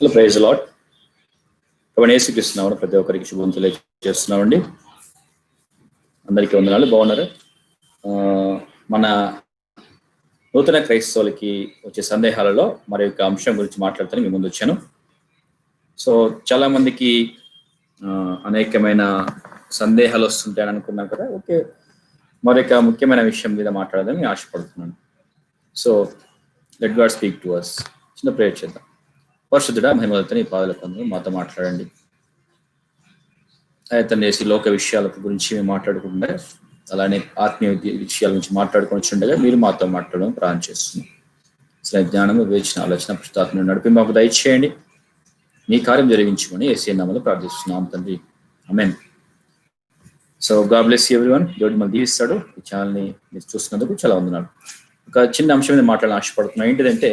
Hello praise lot కాబట్టి ఏసుకృష్ణామని ప్రతి ఒక్కరికి శుభం తెలియజేస్తున్నామండి. అందరికీ వందనాలు. బాగున్నారు? మన నూతన క్రైస్తవులకి వచ్చే సందేహాలలో మరి యొక్క అంశం గురించి మాట్లాడుతాను. మీ ముందు వచ్చాను. సో చాలా మందికి అనేకమైన సందేహాలు వస్తుంటాయని అనుకున్నాం కదా. ఓకే. మరొక ముఖ్యమైన విషయం మీద మాట్లాడదని ఆశపడుతున్నాను. So let God speak to us చిన్న ప్రేయర్ చేద్దాం. పరిశుద్ధుడా మహిమలతో నీ మాతో మాట్లాడండి. అయితే ఈ లోక విషయాల గురించి మేము మాట్లాడుకుంటే అలానే ఆత్మీయ విషయాల గురించి మాట్లాడుకొని ఉండగా మీరు మాతో మాట్లాడడం ప్రారంభం చేస్తున్నాం. అసలు జ్ఞానం వివేచన ఆలోచన పుస్తకాలను నడిపి మాకు దయచేయండి. మీ కార్యం జరిగించుకొని ఏసీ నామలు ప్రార్థిస్తున్నాం తండ్రి. Amen so God bless everyone దేవుడు మళ్ళీ దీవిస్తాడు. ఈ ఛానల్ని మీరు చూస్తున్నందుకు చాలా వందనాలు. ఒక చిన్న అంశం మీద మాట్లాడాలని ఆశపడుతున్నాను ఏంటిదంటే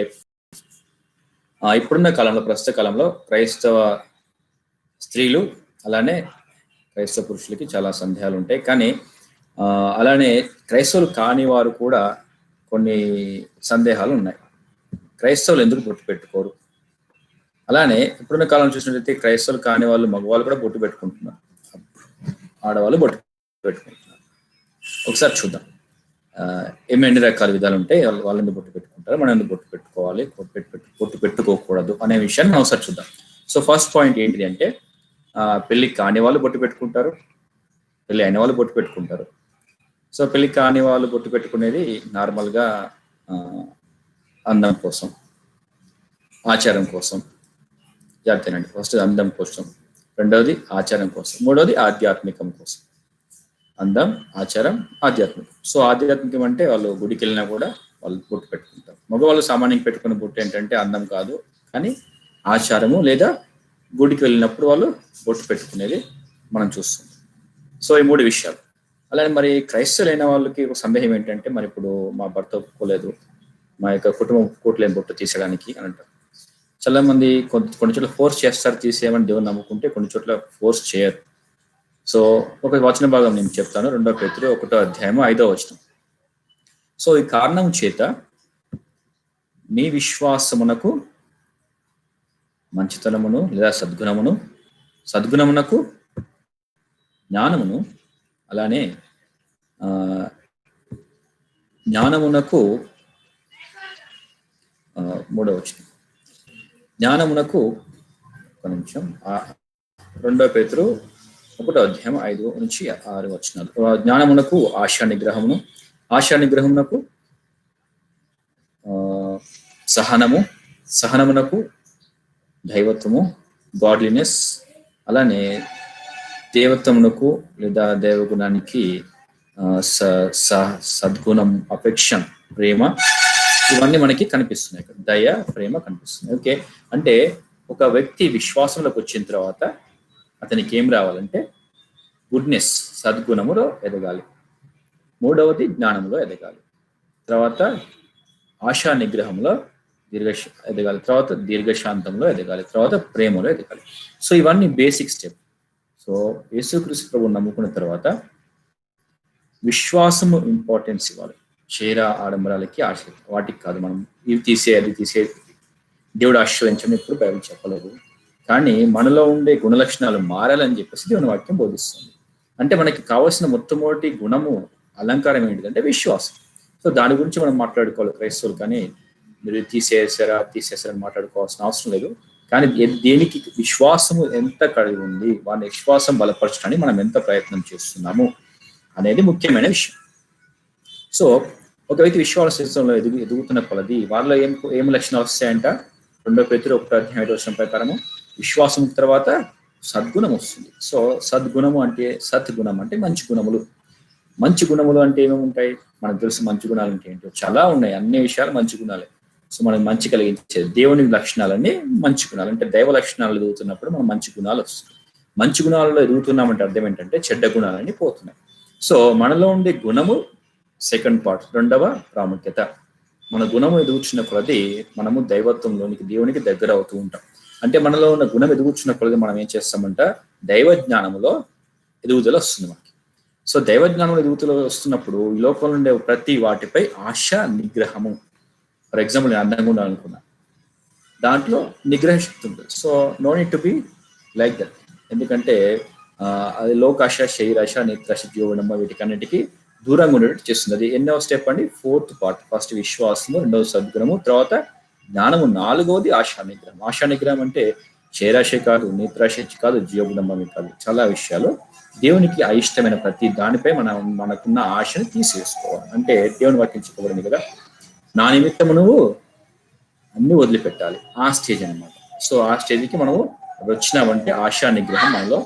ఇప్పుడున్న కాలంలో ప్రస్తుత కాలంలో క్రైస్తవ స్త్రీలు అలానే క్రైస్తవ పురుషులకి చాలా సందేహాలు ఉంటాయి. కానీ అలానే క్రైస్తవులు కాని వారు కూడా కొన్ని సందేహాలు ఉన్నాయి. క్రైస్తవులు ఎందుకు బొట్టు పెట్టుకోరు? అలానే ఇప్పుడున్న కాలం చూసినట్లయితే క్రైస్తవులు కాని వాళ్ళు మగవాళ్ళు కూడా బొట్టు పెట్టుకుంటున్నారు. ఆడవాళ్ళు బొట్టు పెట్టుకుంటున్నారు. ఒకసారి చూద్దాం. ఎన్ని రకాల విధాలు ఉంటాయి వాళ్ళు వాళ్ళు బొట్టు పెట్టుకుంటారు మనం ఎందుకు బొట్టు పెట్టుకోవాలి బొట్టు పెట్టు బొట్టు పెట్టుకోకూడదు అనే విషయాన్ని మనం ఒకసారి చూద్దాం. సో ఫస్ట్ పాయింట్ ఏంటిది అంటే పెళ్ళికి పెళ్ళి కాని వాళ్ళు బొట్టు పెట్టుకుంటారు పెళ్ళి అయిన వాళ్ళు బొట్టు పెట్టుకుంటారు. సో పెళ్ళి కాని వాళ్ళు బొట్టు పెట్టుకునేది నార్మల్గా అందం కోసం ఆచారం కోసం జాగ్రత్తనండి. ఫస్ట్ అందం కోసం రెండవది ఆచారం కోసం మూడవది ఆధ్యాత్మికం కోసం. అందం ఆచారం ఆధ్యాత్మికం. సో ఆధ్యాత్మికం అంటే వాళ్ళు గుడికి వెళ్ళినా కూడా వాళ్ళు బొట్టు పెట్టుకుంటారు. మగవాళ్ళు సామాన్యంగా పెట్టుకునే బొట్టు ఏంటంటే అందం కాదు. కానీ ఆచారము లేదా గుడికి వెళ్ళినప్పుడు వాళ్ళు బొట్టు పెట్టుకునేది మనం చూస్తాం. సో ఈ మూడు విషయాలు. అలానే మరి క్రైస్తవులైన వాళ్ళకి ఒక సందేహం ఏంటంటే మరి ఇప్పుడు మా భర్త ఒప్పుకోలేదు. మా యొక్క కుటుంబం ఒప్పుకోవట్లేని బొట్టు తీసేయడానికి అని అంటారు. చాలా మంది కొన్ని కొన్ని చోట్ల ఫోర్స్ చేస్తారు తీసేయమని దేవుని నమ్ముకుంటే కొన్ని చోట్ల ఫోర్స్ చేయరు. సో ఒక వచన భాగం నేను చెప్తాను. రెండో పేతురు ఒకటో అధ్యాయము ఐదో వచనం. సో ఈ కారణం చేత మీ విశ్వాసమునకు మంచితనమును లేదా సద్గుణమును సద్గుణమునకు జ్ఞానమును అలానే ఆ, జ్ఞానమునకు మూడో వచనం. జ్ఞానమునకు ఒక నిమిషం. రెండో పేతురు ఒకటో అధ్యాయం ఐదు నుంచి ఆరు వచ్చినారు జ్ఞానమునకు ఆశా నిగ్రహమును ఆశా నిగ్రహమునకు ఆ, సహనము సహనమునకు దైవత్వము గాడ్లీనెస్ అలానే దేవత్వమునకు లేదా దేవగుణానికి ఆ, స- స- సద్గుణం అపేక్ష ప్రేమ ఇవన్నీ మనకి కనిపిస్తున్నాయి. దయ ప్రేమ కనిపిస్తున్నాయి ఓకే. అంటే ఒక వ్యక్తి విశ్వాసంలోకి వచ్చిన తర్వాత అతనికి ఏం రావాలంటే గుడ్నెస్ సద్గుణములో ఎదగాలి. మూడవది జ్ఞానంలో ఎదగాలి. తర్వాత ఆశా నిగ్రహంలో దీర్ఘ ఎదగాలి. తర్వాత దీర్ఘశాంతంలో ఎదగాలి. తర్వాత ప్రేమలో ఎదగాలి. సో ఇవన్నీ బేసిక్ స్టెప్ సో యేసుక్రీస్తు ప్రభు నమ్ముకున్న తర్వాత విశ్వాసము ఇంపార్టెన్స్ ఇవ్వాలి. చీర ఆడంబరాలకి ఆశ వాటికి కాదు మనం ఇవి తీసే అది తీసే దేవుడు ఆశ్రయించని ఎప్పుడు బైబిల్ చెప్పలేదు. కానీ మనలో ఉండే గుణలక్షణాలు మారాలని చెప్పేసి దేవుని వాక్యం బోధిస్తుంది. అంటే మనకి కావాల్సిన మొట్టమొదటి గుణము అలంకారం ఏంటిదంటే విశ్వాసం. సో దాని గురించి మనం మాట్లాడుకోవాలి క్రైస్తవులు కానీ మీరు తీసేసారా తీసేసారా తీసేసారని మాట్లాడుకోవాల్సిన అవసరం లేదు. కానీ దేనికి విశ్వాసము ఎంత కలిగి ఉంది వాళ్ళ విశ్వాసం బలపరచడానికి మనం ఎంత ప్రయత్నం చేస్తున్నాము అనేది ముఖ్యమైన విషయం. సో ఒక వ్యక్తి విశ్వాసంలో ఎదుగు ఎదుగుతున్న కొలది వారిలో ఏం ఏం లక్షణాలు వస్తాయంట? రెండో పేతురు ఒకటో అధ్యాయం ఐదో ప్రకారము. విశ్వాసం తర్వాత సద్గుణం వస్తుంది. సో సద్గుణము అంటే సద్గుణం అంటే మంచి గుణములు. మంచి గుణములు అంటే ఏమేమి ఉంటాయి? మనకు తెలుసు మంచి గుణాలు అంటే ఏంటో. చాలా ఉన్నాయి. అన్ని విషయాలు మంచి గుణాలే. సో మనకి మంచి కలిగించేది దేవుని లక్షణాలన్నీ మంచి గుణాలు. అంటే దైవ లక్షణాలు ఎదుగుతున్నప్పుడు మనం మంచి గుణాలు వస్తాయి. మంచి గుణాలలో ఎదుగుతున్నామంటే అర్థం ఏంటంటే చెడ్డ గుణాలన్నీ పోతున్నాయి. సో మనలో ఉండే గుణము సెకండ్ పార్ట్ రెండవ ప్రాముఖ్యత. మన గుణము ఎదుగుచున్న కొలది మనము దైవత్వంలోనికి దేవునికి దగ్గర అవుతూ ఉంటాం. అంటే మనలో ఉన్న గుణం ఎదుగుచున్న కొలది మనం ఏం చేస్తామంట? దైవ జ్ఞానములో ఎదుగుదల వస్తుంది మనకి. సో దైవ జ్ఞానంలో ఎదుగుదల వస్తున్నప్పుడు ఈ లోకంలో ఉండే ప్రతి వాటిపై ఆశ నిగ్రహము. ఫర్ ఎగ్జాంపుల్ నేను అందంగా ఉండాలనుకున్నా దాంట్లో నిగ్రహ శక్తి ఉంటుంది. So no need to be like that ఎందుకంటే అది లోకాశ శరీరాశ నేత్రాశ జీవనమ్మ వీటికన్నిటికీ దూరంగా ఉండేటట్టు చేస్తుంది. అది ఎన్నో స్టెప్ అండి. ఫోర్త్ పార్ట్ ఫస్ట్ విశ్వాసము రెండవ సద్గుణము తర్వాత జ్ఞానము నాలుగవది ఆశా నిగ్రహం ఆశా నిగ్రహం అంటే శరీరాశ కాదు నేత్రాశ కాదు. జీవగుణమ్మ కాదు చాలా విషయాలు. దేవునికి అయిష్టమైన ప్రతి దానిపై మనం మనకున్న ఆశను తీసివేసుకోవాలి అంటే దేవుని వర్తించుకోవాలని కదా నా నిమిత్తము నువ్వు అన్ని వదిలిపెట్టాలి. ఆ స్టేజ్ అన్నమాట. సో ఆ స్టేజ్కి మనము వచ్చినామంటే ఆశా నిగ్రహం మనలో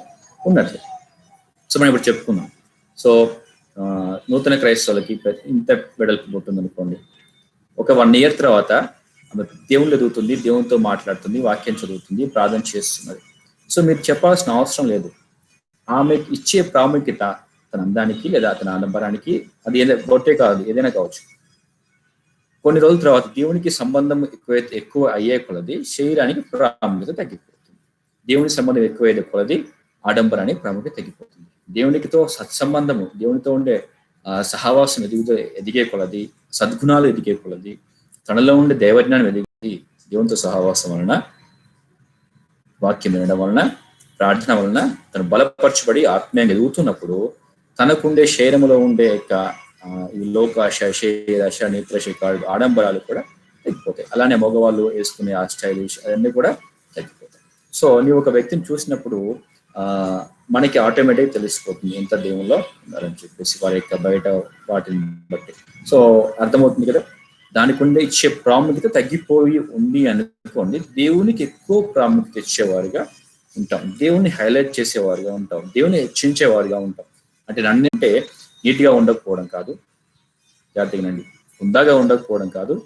ఉన్నట్లే సో మనం ఇప్పుడు చెప్పుకుందాం. సో నూతన క్రైస్తవులకి ఇంత వెడల్పు పుట్టింది అనుకోండి ఒక వన్ ఇయర్ తర్వాత ఆమె ఎదుగుతుంది దేవునితో మాట్లాడుతుంది వాక్యం చదువుతుంది ప్రార్థన చేస్తున్నది. సో మీరు చెప్పాల్సిన అవసరం లేదు. ఆమె ఇచ్చే ప్రాముఖ్యత తన అందానికి లేదా తన ఆడంబరానికి అది ఏదైనా బొట్టే కాదు ఏదైనా కావచ్చు. కొన్ని రోజుల తర్వాత దేవునికి సంబంధం ఎక్కువైతే ఎక్కువ అయ్యే కొలది శరీరానికి ప్రాముఖ్యత తగ్గిపోతుంది. దేవుని సంబంధం ఎక్కువైతే కొలది ఆడంబరానికి ప్రాముఖ్యత తగ్గిపోతుంది. దేవునికితో సత్సంబంధము దేవునితో ఉండే సహవాసం ఎదుగుతో ఎదిగే కొలది సద్గుణాలు ఎదిగే కొలది తనలో ఉండే దైవజ్ఞానం వెలిగి దేవునితో సహవాసం వలన వాక్యం వినడం వలన ప్రార్థన వలన తను బలపరచబడి ఆత్మీయంగా ఎదుగుతున్నప్పుడు తనకుండే శరీరములో ఉండే యొక్క ఈ లోకాశ శరీరాశ నేత్రశ ఆడంబరాలు కూడా తగ్గిపోతాయి. అలానే మగవాళ్ళు వేసుకునే ఆ స్టైల్ అవన్నీ కూడా తగ్గిపోతాయి. సో నీవు ఒక వ్యక్తిని చూసినప్పుడు ఆ మనకి ఆటోమేటిక్ తెలిసిపోతుంది ఎంత దేవుల్లో ఉన్నారని చెప్పేసి వారి యొక్క బయట వాటిని బట్టి. సో అర్థమవుతుంది కదా? దానికి ఉండే ఇచ్చే ప్రాముఖ్యత తగ్గిపోయి ఉంది అనుకోండి దేవునికి ఎక్కువ ప్రాముఖ్యత ఇచ్చేవారుగా ఉంటాం. దేవుని హైలైట్ చేసేవారుగా ఉంటాం. దేవుని హెచ్చించేవారుగా ఉంటాం. అంటే నన్ను అంటే నీట్గా ఉండకపోవడం కాదు. జాగ్రత్తగానండి హుందాగా ఉండకపోవడం కాదు.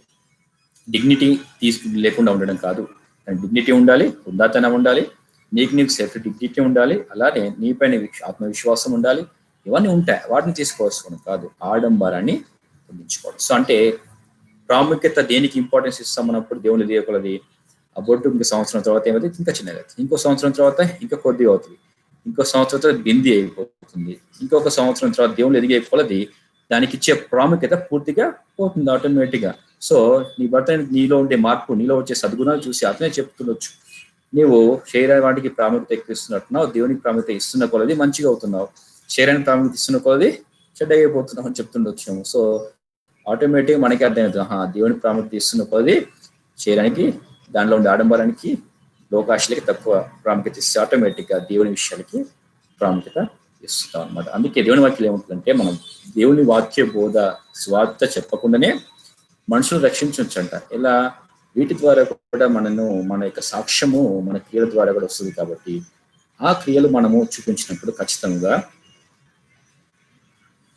డిగ్నిటీ తీసు లేకుండా ఉండడం కాదు. డిగ్నిటీ ఉండాలి ఉందాతనం ఉండాలి నీకు నీకు సెల్ఫ్ డిగ్నిటీ ఉండాలి అలానే నీపైన ఆత్మవిశ్వాసం ఉండాలి ఇవన్నీ ఉంటాయి. వాటిని తీసుకోవాల్సుకోవడం కాదు. ఆడంబరాన్ని పొందించుకోవడం సో అంటే ప్రాముఖ్యత దేనికి ఇంపార్టెన్స్ ఇస్తామన్నప్పుడు దేవుని తెలియకలది ఆ బొట్టు ఇంకో సంవత్సరం తర్వాత ఏమైతే ఇంకా చిన్నది అవుతుంది. ఇంకో సంవత్సరం తర్వాత ఇంకా కొద్దిగా అవుతుంది. ఇంకో సంవత్సరం తర్వాత బింది అయిపోతుంది. ఇంకొక సంవత్సరం తర్వాత దేవుళ్ళు ఎదిగే కొలది దానికి ఇచ్చే ప్రాముఖ్యత పూర్తిగా పోతుంది ఆటోమేటిక్గా. సో నీ భర్త నీలో ఉండే మార్పు నీలో వచ్చే సద్గుణాలు చూసి అతనే చెప్తుండొచ్చు నీవు శరీర వాటికి ప్రాముఖ్యత ఎక్కువ దేవునికి ప్రాముఖ్యత ఇస్తున్న కొలది మంచిగా అవుతున్నావు. శరీరానికి ప్రాముఖ్యత ఇస్తున్న కొలది చెడ్డ అయిపోతున్నావు అని చెప్తుండొచ్చు సో ఆటోమేటిక్ మనకి అర్థమవుతుంది. ఆహా, దేవుని ప్రాముఖ్యత ఇస్తున్న పది చేయడానికి దానిలో ఉండే ఆడంబరానికి లోకాశలకి తక్కువ ప్రాముఖ్యత ఇస్తే ఆటోమేటిక్గా దేవుని విషయాలకి ప్రాముఖ్యత ఇస్తుంది అనమాట అందుకే దేవుని వాక్యం ఏముంటుందంటే మనం దేవుని వాక్య బోధ స్వార్థ చెప్పకుండానే మనుషులు రక్షించవచ్చంట ఇలా వీటి ద్వారా కూడా మనను మన యొక్క సాక్ష్యము మన క్రియల ద్వారా కూడా వస్తుంది కాబట్టి ఆ క్రియలు మనము చూపించినప్పుడు ఖచ్చితంగా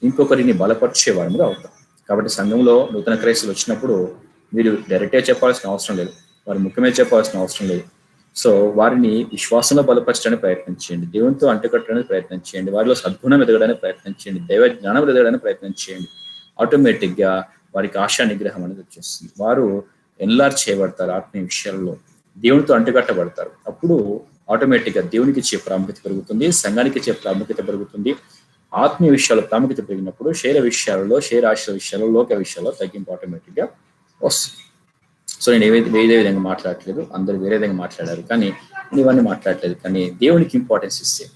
ఇంకొకరిని బలపరిచే వారముగా అవుతాం. కాబట్టి సంఘంలో నూతన క్రైస్తులు వచ్చినప్పుడు మీరు డైరెక్ట్గా చెప్పాల్సిన అవసరం లేదు. వారి ముఖ్యమే చెప్పాల్సిన అవసరం లేదు. సో వారిని విశ్వాసంలో బలపరచడానికి ప్రయత్నం చేయండి. దేవునితో అంటుకట్టడానికి ప్రయత్నం చేయండి. వారిలో సద్గుణం ఎదగడానికి ప్రయత్నం చేయండి. దైవ జ్ఞానం ఎదగడానికి ప్రయత్నం చేయండి. ఆటోమేటిక్గా వారికి ఆశా నిగ్రహం అనేది వచ్చేస్తుంది. వారు ఎన్లార్జ్ చేయబడతారు ఆత్మీయ విషయాల్లో. దేవునితో అంటుకట్టబడతారు. అప్పుడు ఆటోమేటిక్గా దేవునికి ఇచ్చే ప్రాముఖ్యత పెరుగుతుంది సంఘానికి ఇచ్చే ప్రాముఖ్యత పెరుగుతుంది. ఆత్మీయ విషయాలు ప్రాముఖ్యత పెరిగినప్పుడు శరీర విషయాలలో శరీర ఆశల విషయాల్లో లోక విషయాల్లో తగ్గింపు ఆటోమేటిక్గా వస్తుంది. సో నేను ఏవైతే వేరే విధంగా మాట్లాడట్లేదు అందరూ వేరే విధంగా మాట్లాడారు కానీ నేను ఇవన్నీ మాట్లాడట్లేదు కానీ దేవునికి ఇంపార్టెన్స్ ఇస్తే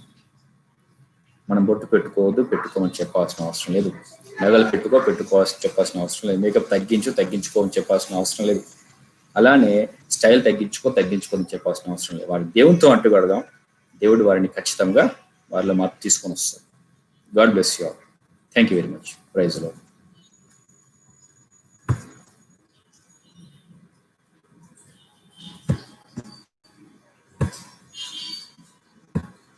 మనం బొట్టు పెట్టుకోవద్దు పెట్టుకోమని చెప్పాల్సిన అవసరం లేదు. నగలు పెట్టుకో పెట్టుకోవాల్సి చెప్పాల్సిన అవసరం లేదు. మేకప్ తగ్గించు తగ్గించుకోమని చెప్పాల్సిన అవసరం లేదు. అలానే స్టైల్ తగ్గించుకో తగ్గించుకోని చెప్పాల్సిన అవసరం లేదు. వారి దేవునితో అంటుగడదాం దేవుడు వారిని ఖచ్చితంగా వారిలో మార్పు తీసుకొని God bless you all. Thank you very much. Praise the Lord.